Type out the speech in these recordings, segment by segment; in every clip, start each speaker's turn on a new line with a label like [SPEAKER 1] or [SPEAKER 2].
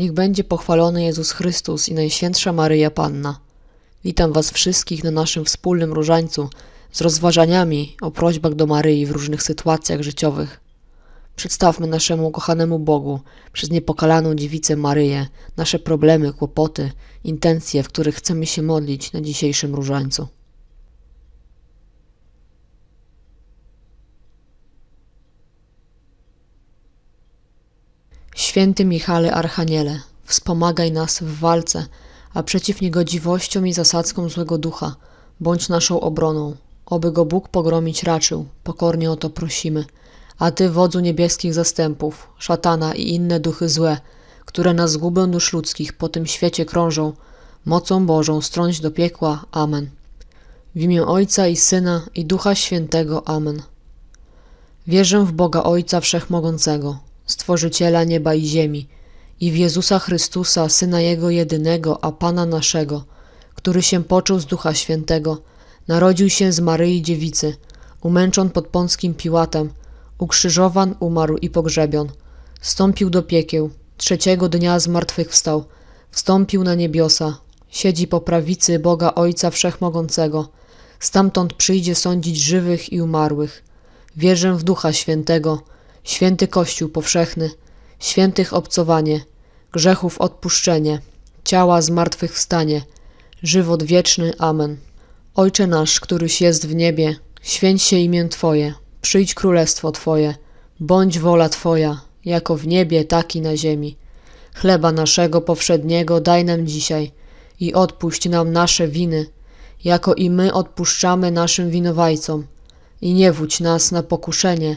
[SPEAKER 1] Niech będzie pochwalony Jezus Chrystus i Najświętsza Maryja Panna. Witam Was wszystkich na naszym wspólnym różańcu z rozważaniami o prośbach do Maryi w różnych sytuacjach życiowych. Przedstawmy naszemu ukochanemu Bogu przez niepokalaną dziewicę Maryję nasze problemy, kłopoty, intencje, w których chcemy się modlić na dzisiejszym różańcu. Święty Michale Archaniele, wspomagaj nas w walce, a przeciw niegodziwościom i zasadzkom złego ducha, bądź naszą obroną. Oby go Bóg pogromić raczył, pokornie o to prosimy. A Ty, wodzu niebieskich zastępów, szatana i inne duchy złe, które na zgubę dusz ludzkich po tym świecie krążą, mocą Bożą strąć do piekła. Amen. W imię Ojca i Syna i Ducha Świętego. Amen. Wierzę w Boga Ojca Wszechmogącego, Stworzyciela nieba i ziemi, i w Jezusa Chrystusa, Syna Jego jedynego, a Pana naszego, który się począł z Ducha Świętego, narodził się z Maryi Dziewicy, umęczon pod Pąckim Piłatem, ukrzyżowan, umarł i pogrzebion, wstąpił do piekieł, trzeciego dnia zmartwychwstał, wstąpił na niebiosa, siedzi po prawicy Boga Ojca Wszechmogącego, stamtąd przyjdzie sądzić żywych i umarłych. Wierzę w Ducha Świętego, święty Kościół powszechny, świętych obcowanie, grzechów odpuszczenie, ciała zmartwychwstanie, żywot wieczny. Amen. Ojcze nasz, któryś jest w niebie, święć się imię Twoje, przyjdź królestwo Twoje, bądź wola Twoja, jako w niebie, tak i na ziemi. Chleba naszego powszedniego daj nam dzisiaj i odpuść nam nasze winy, jako i my odpuszczamy naszym winowajcom. I nie wódź nas na pokuszenie,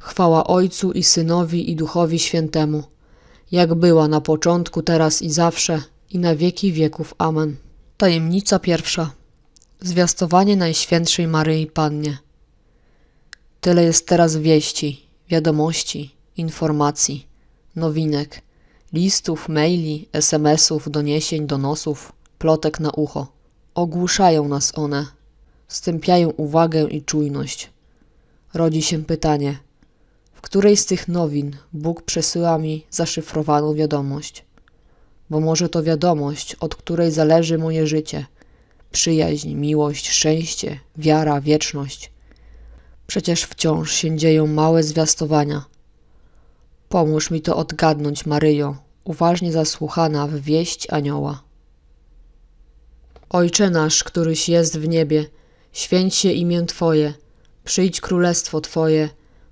[SPEAKER 1] Chwała Ojcu i Synowi i Duchowi Świętemu, jak była na początku, teraz i zawsze, i na wieki wieków. Amen. Tajemnica pierwsza. Zwiastowanie Najświętszej Maryi Pannie. Tyle jest teraz wieści, wiadomości, informacji, nowinek, listów, maili, SMS-ów, doniesień, donosów, plotek na ucho. Ogłuszają nas one, stępiają uwagę i czujność. Rodzi się pytanie, w której z tych nowin Bóg przesyła mi zaszyfrowaną wiadomość? Bo może to wiadomość, od której zależy moje życie, przyjaźń, miłość, szczęście, wiara, wieczność. Przecież wciąż się dzieją małe zwiastowania. Pomóż mi to odgadnąć, Maryjo, uważnie zasłuchana w wieść anioła. Ojcze nasz, któryś jest w niebie, święć się imię Twoje, przyjdź królestwo Twoje,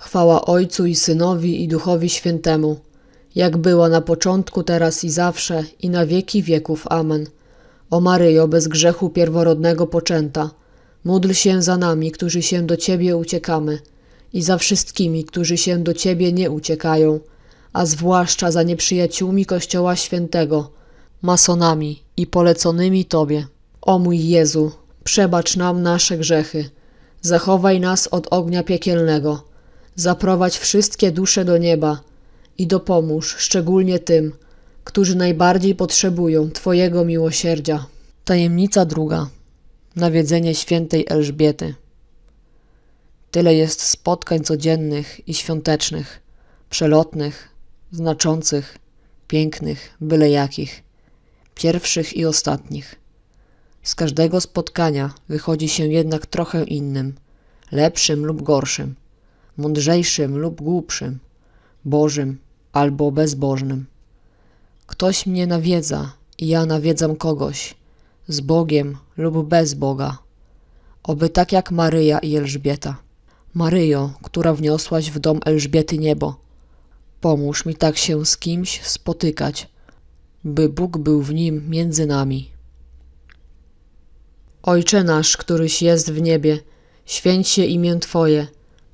[SPEAKER 1] Chwała Ojcu i Synowi i Duchowi Świętemu, jak była na początku, teraz i zawsze, i na wieki wieków. Amen. O Maryjo, bez grzechu pierworodnego poczęta, módl się za nami, którzy się do Ciebie uciekamy, i za wszystkimi, którzy się do Ciebie nie uciekają, a zwłaszcza za nieprzyjaciółmi Kościoła Świętego, masonami i poleconymi Tobie. O mój Jezu, przebacz nam nasze grzechy, zachowaj nas od ognia piekielnego, zaprowadź wszystkie dusze do nieba i dopomóż szczególnie tym, którzy najbardziej potrzebują Twojego miłosierdzia. Tajemnica druga. Nawiedzenie świętej Elżbiety. Tyle jest spotkań codziennych i świątecznych, przelotnych, znaczących, pięknych, byle jakich, pierwszych i ostatnich. Z każdego spotkania wychodzi się jednak trochę innym, lepszym lub gorszym, mądrzejszym lub głupszym, bożym albo bezbożnym. Ktoś mnie nawiedza i ja nawiedzam kogoś, z Bogiem lub bez Boga. Oby tak jak Maryja i Elżbieta. Maryjo, która wniosłaś w dom Elżbiety niebo, pomóż mi tak się z kimś spotykać, by Bóg był w nim między nami. Ojcze nasz, któryś jest w niebie, święć się imię Twoje,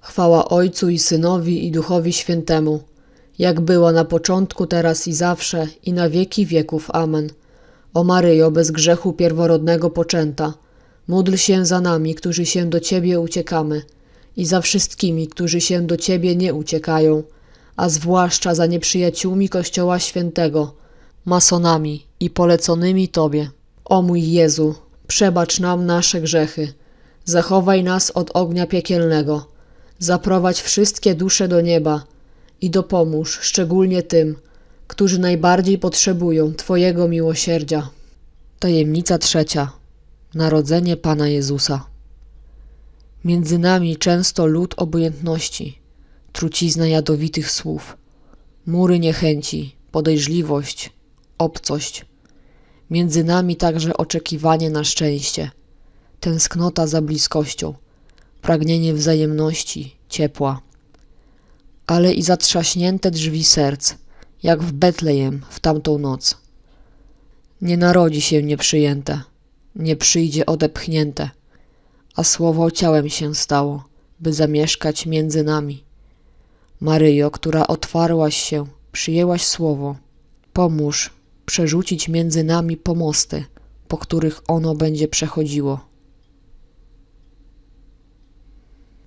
[SPEAKER 1] Chwała Ojcu i Synowi i Duchowi Świętemu, jak była na początku, teraz i zawsze, i na wieki wieków. Amen. O Maryjo, bez grzechu pierworodnego poczęta, módl się za nami, którzy się do Ciebie uciekamy, i za wszystkimi, którzy się do Ciebie nie uciekają, a zwłaszcza za nieprzyjaciółmi Kościoła Świętego, masonami i poleconymi Tobie. O mój Jezu, przebacz nam nasze grzechy, zachowaj nas od ognia piekielnego, zaprowadź wszystkie dusze do nieba i dopomóż szczególnie tym, którzy najbardziej potrzebują Twojego miłosierdzia. Tajemnica trzecia. Narodzenie Pana Jezusa. Między nami często lód obojętności, trucizna jadowitych słów, mury niechęci, podejrzliwość, obcość. Między nami także oczekiwanie na szczęście, tęsknota za bliskością, pragnienie wzajemności, ciepła. Ale i zatrzaśnięte drzwi serc, jak w Betlejem w tamtą noc. Nie narodzi się nieprzyjęte, nie przyjdzie odepchnięte, a słowo ciałem się stało, by zamieszkać między nami. Maryjo, która otwarłaś się, przyjęłaś słowo, pomóż przerzucić między nami pomosty, po których ono będzie przechodziło.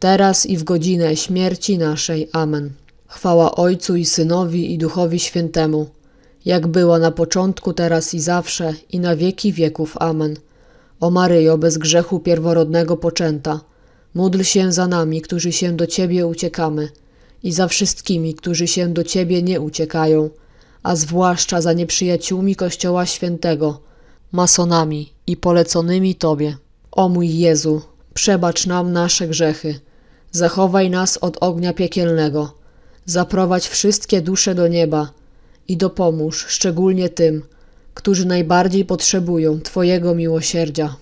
[SPEAKER 1] teraz i w godzinę śmierci naszej. Amen. Chwała Ojcu i Synowi i Duchowi Świętemu, jak była na początku, teraz i zawsze, i na wieki wieków. Amen. O Maryjo, bez grzechu pierworodnego poczęta, módl się za nami, którzy się do Ciebie uciekamy, i za wszystkimi, którzy się do Ciebie nie uciekają, a zwłaszcza za nieprzyjaciółmi Kościoła Świętego, masonami i poleconymi Tobie. O mój Jezu, przebacz nam nasze grzechy, zachowaj nas od ognia piekielnego, zaprowadź wszystkie dusze do nieba i dopomóż szczególnie tym, którzy najbardziej potrzebują Twojego miłosierdzia.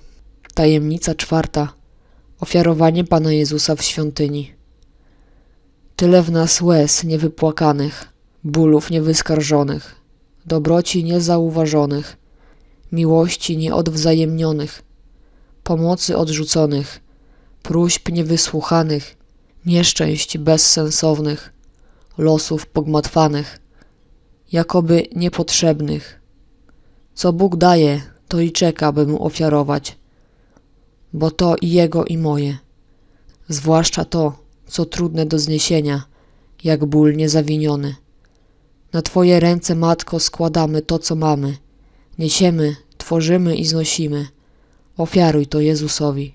[SPEAKER 1] Tajemnica czwarta. Ofiarowanie Pana Jezusa w świątyni. Tyle w nas łez niewypłakanych, bólów niewyskarżonych, dobroci niezauważonych, miłości nieodwzajemnionych, pomocy odrzuconych, próśb niewysłuchanych, nieszczęść bezsensownych, losów pogmatwanych, jakoby niepotrzebnych. Co Bóg daje, to i czeka, by Mu ofiarować, bo to i Jego i moje, zwłaszcza to, co trudne do zniesienia, jak ból niezawiniony. Na Twoje ręce, Matko, składamy to, co mamy. Niesiemy, tworzymy i znosimy. Ofiaruj to Jezusowi.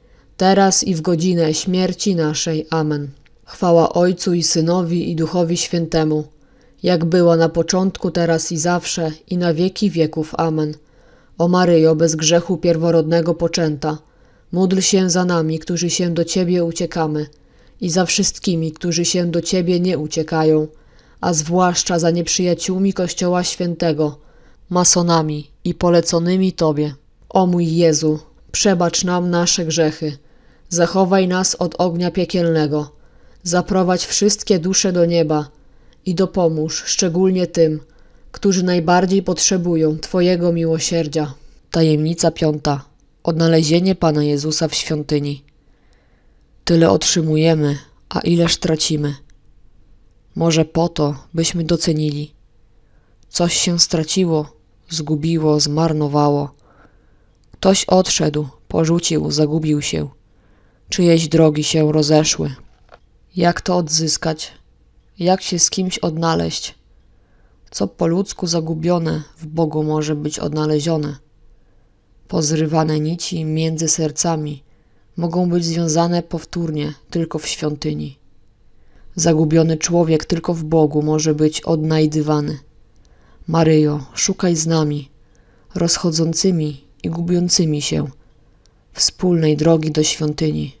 [SPEAKER 1] teraz i w godzinę śmierci naszej. Amen. Chwała Ojcu i Synowi i Duchowi Świętemu, jak była na początku, teraz i zawsze, i na wieki wieków. Amen. O Maryjo, bez grzechu pierworodnego poczęta, módl się za nami, którzy się do Ciebie uciekamy, i za wszystkimi, którzy się do Ciebie nie uciekają, a zwłaszcza za nieprzyjaciółmi Kościoła Świętego, masonami i poleconymi Tobie. O mój Jezu, przebacz nam nasze grzechy, zachowaj nas od ognia piekielnego, zaprowadź wszystkie dusze do nieba i dopomóż szczególnie tym, którzy najbardziej potrzebują Twojego miłosierdzia. Tajemnica piąta. Odnalezienie Pana Jezusa w świątyni. Tyle otrzymujemy, a ileż tracimy. Może po to, byśmy docenili. Coś się straciło, zgubiło, zmarnowało. Ktoś odszedł, porzucił, zagubił się. Czyjeś drogi się rozeszły. Jak to odzyskać? Jak się z kimś odnaleźć? Co po ludzku zagubione w Bogu może być odnalezione? Pozrywane nici między sercami mogą być związane powtórnie tylko w świątyni. Zagubiony człowiek tylko w Bogu może być odnajdywany. Maryjo, szukaj z nami, rozchodzącymi i gubiącymi się, wspólnej drogi do świątyni.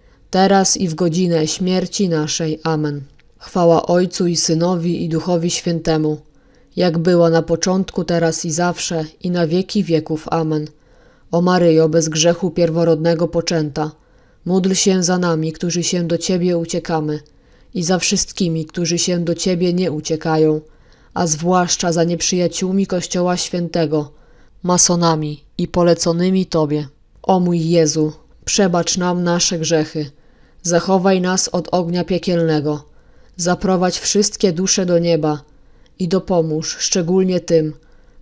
[SPEAKER 1] teraz i w godzinę śmierci naszej. Amen. Chwała Ojcu i Synowi i Duchowi Świętemu, jak była na początku, teraz i zawsze, i na wieki wieków. Amen. O Maryjo, bez grzechu pierworodnego poczęta, módl się za nami, którzy się do Ciebie uciekamy, i za wszystkimi, którzy się do Ciebie nie uciekają, a zwłaszcza za nieprzyjaciółmi Kościoła Świętego, masonami i poleconymi Tobie. O mój Jezu, przebacz nam nasze grzechy, zachowaj nas od ognia piekielnego, zaprowadź wszystkie dusze do nieba i dopomóż szczególnie tym,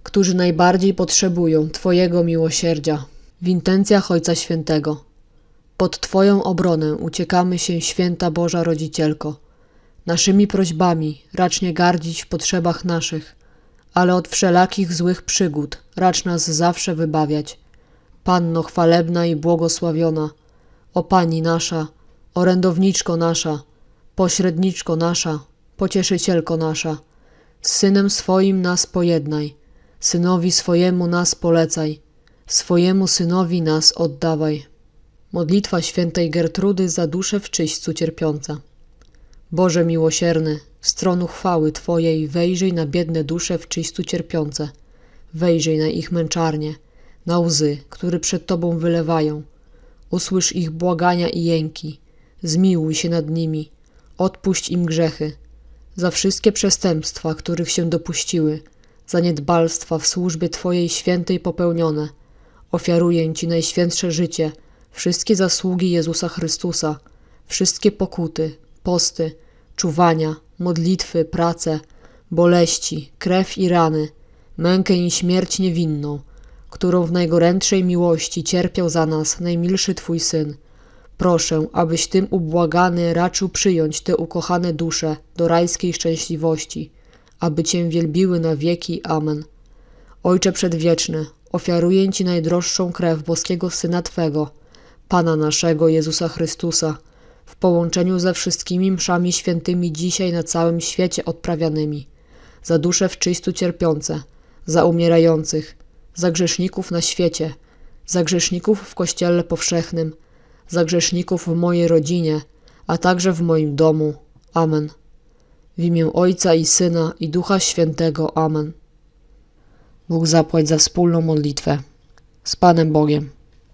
[SPEAKER 1] którzy najbardziej potrzebują Twojego miłosierdzia. W intencjach Ojca Świętego. Pod Twoją obronę uciekamy się, Święta Boża Rodzicielko. Naszymi prośbami racz nie gardzić w potrzebach naszych, ale od wszelakich złych przygód racz nas zawsze wybawiać. Panno chwalebna i błogosławiona, o Pani nasza, orędowniczko nasza, pośredniczko nasza, pocieszycielko nasza, z Synem swoim nas pojednaj, Synowi swojemu nas polecaj, swojemu Synowi nas oddawaj. Modlitwa świętej Gertrudy za duszę w czyśćcu cierpiąca. Boże miłosierny, z tronu chwały Twojej wejrzyj na biedne dusze w czyśćcu cierpiące. Wejrzyj na ich męczarnie, na łzy, które przed Tobą wylewają. Usłysz ich błagania i jęki. Zmiłuj się nad nimi. Odpuść im grzechy. Za wszystkie przestępstwa, których się dopuściły, zaniedbalstwa w służbie Twojej świętej popełnione, ofiaruję Ci najświętsze życie, wszystkie zasługi Jezusa Chrystusa, wszystkie pokuty, posty, czuwania, modlitwy, prace, boleści, krew i rany, mękę i śmierć niewinną, którą w najgorętszej miłości cierpiał za nas najmilszy Twój Syn. Proszę, abyś tym ubłagany raczył przyjąć te ukochane dusze do rajskiej szczęśliwości, aby Cię wielbiły na wieki. Amen. Ojcze Przedwieczny, ofiaruję Ci najdroższą krew boskiego Syna Twego, Pana naszego Jezusa Chrystusa, w połączeniu ze wszystkimi mszami świętymi dzisiaj na całym świecie odprawianymi, za dusze w czystu cierpiące, za umierających, za grzeszników na świecie, za grzeszników w Kościele powszechnym, za grzeszników w mojej rodzinie, a także w moim domu. Amen. W imię Ojca i Syna i Ducha Świętego. Amen. Bóg zapłać za wspólną modlitwę. Z Panem Bogiem.